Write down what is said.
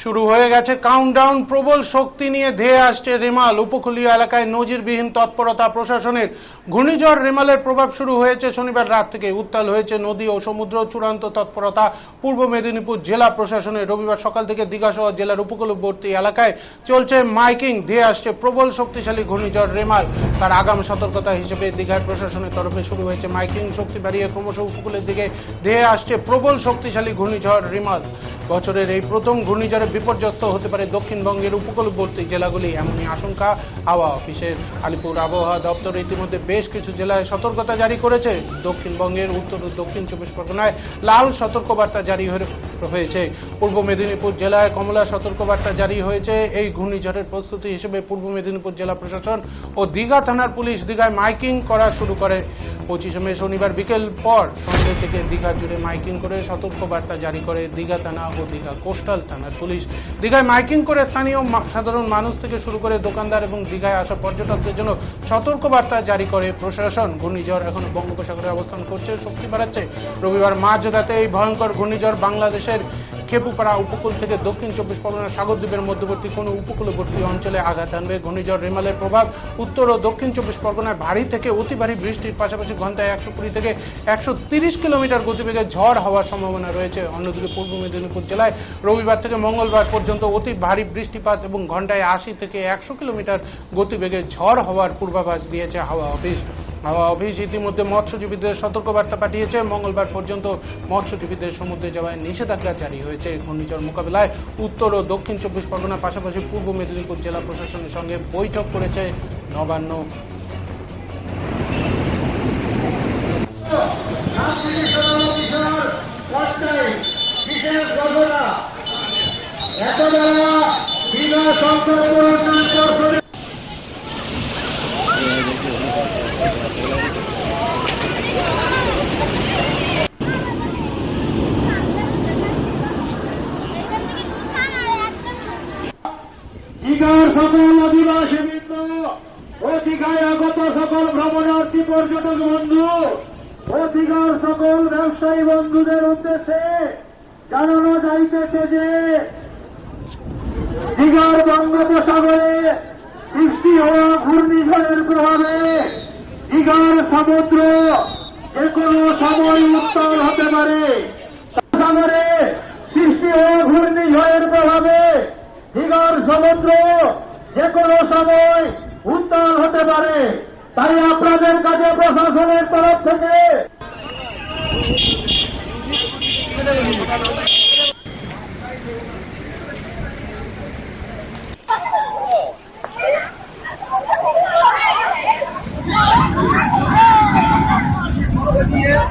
শুরু হয়ে গেছে কাউন্টডাউন প্রবল শক্তি নিয়ে ধেয়ে আসছে রেমাল। উপকূলীয় এলাকায় নজিরবিহীন তৎপরতা প্রশাসনের ঘূর্ণিঝড় রেমালের প্রভাব শুরু হয়েছে শনিবার রাত থেকে। উত্তাল হয়েছে নদী ও সমুদ্র চূড়ান্ত তৎপরতা। পূর্ব মেদিনীপুর জেলা প্রশাসনের রবিবার সকাল থেকে দীঘা দীঘাসহ জেলার উপকূলবর্তী এলাকায় চলছে মাইকিং। ধেয়ে আসছে প্রবল শক্তিশালী ঘূর্ণিঝড় রেমাল। তার আগাম সতর্কতা হিসেবে দীঘার প্রশাসনের তরফে শুরু হয়েছে মাইকিং। শক্তি বাড়িয়ে ক্রমশ উপকূলের দিকে ধেয়ে আসছে প্রবল শক্তিশালী ঘূর্ণিঝড় রেমাল। বছরের এই প্রথম ঘূর্ণিঝড়ে বিপর্যস্ত হতে পারে দক্ষিণবঙ্গের উপকূলবর্তী জেলাগুলি, এমনই আশঙ্কা হাওয়া অফিসের। আলিপুর আবহাওয়া দপ্তর ইতিমধ্যে বেশ কিছু জেলায় সতর্কতা জারি করেছে। দক্ষিণবঙ্গের উত্তর ও দক্ষিণ চব্বিশ পরগনায় লাল সতর্কবার্তা জারি হয়েছে। পূর্ব মেদিনীপুর জেলায় কমলা সতর্কবার্তা জারি হয়েছে। এই ঘূর্ণিঝড়ের প্রস্তুতি হিসেবে পূর্ব মেদিনীপুর জেলা প্রশাসন ও দীঘা থানার পুলিশ দীঘায় মাইকিং করা শুরু করে। পঁচিশে মে শনিবার বিকেল পর সন্ধ্যে থেকে দীঘা জুড়ে মাইকিং করে সতর্কবার্তা জারি করে দীঘা থানা ও দীঘা কোস্টাল থানার পুলিশ। দীঘায় মাইকিং করে স্থানীয় সাধারণ মানুষ থেকে শুরু করে দোকানদার এবং দীঘায় আসা পর্যটকদের জন্য সতর্কবার্তা জারি করে প্রশাসন। ঘূর্ণিঝড় এখন বঙ্গোপসাগরে অবস্থান করছে, শক্তি বাড়াচ্ছে। রবিবার মাঝরাতে এই ভয়ঙ্কর ঘূর্ণিঝড় বাংলাদেশের খেপুপাড়া উপকূল থেকে দক্ষিণ চব্বিশ পরগনা, সাগরদ্বীপের মধ্যবর্তী কোনো উপকূলবর্তী অঞ্চলে আঘাত আনবে ঘূর্ণিঝড় রেমালের প্রভাব উত্তর ও দক্ষিণ চব্বিশ পরগনায় ভারী থেকে অতি ভারী বৃষ্টির পাশাপাশি ঘন্টায় একশো কুড়ি থেকে একশো তিরিশ কিলোমিটার গতিবেগে ঝড় হওয়ার সম্ভাবনা রয়েছে। অন্যদিকে পূর্ব মেদিনীপুর জেলায় রবিবার থেকে মঙ্গলবার পর্যন্ত অতি ভারী বৃষ্টিপাত এবং ঘন্টায় আশি থেকে একশো কিলোমিটার গতিবেগে ঝড় হওয়ার পূর্বাভাস দিয়েছে হাওয়া অফিস। অফিস ইতিমধ্যে মৎস্যজীবীদের সতর্কবার্তা পাঠিয়েছে। মঙ্গলবার পর্যন্ত মৎস্যজীবীদের সমুদ্রে যাওয়ায় নিষেধাজ্ঞা জারি হয়েছে। ঘূর্ণিঝড় মোকাবিলায় উত্তর ও দক্ষিণ চব্বিশ পরগনার পাশাপাশি পূর্ব মেদিনীপুর জেলা প্রশাসনের সঙ্গে বৈঠক করেছে নবান্ন। ঘটনা এতবেলা বিনা সংসদ দীঘার সকল আদিবাসী বৃন্দ ও আগত সকল ভ্রমণার্থী পর্যটক বন্ধু দীঘার সকল ব্যবসায়ী বন্ধুদের উদ্দেশ্যে জানানো যাইতেছে যে দীঘার বঙ্গোপসাগরে সৃষ্টি হওয়া ঘূর্ণিঝড়ের প্রভাবে দীঘার সমুদ্র যে কোনো সময় উত্তাল হতে পারে। সৃষ্টি হওয়া ঘূর্ণিঝড়ের প্রভাবে দীঘার সমুদ্র যে কোনো সময় উত্তাল হতে পারে তাই আপনাদের কাছে প্রশাসনের তরফ থেকে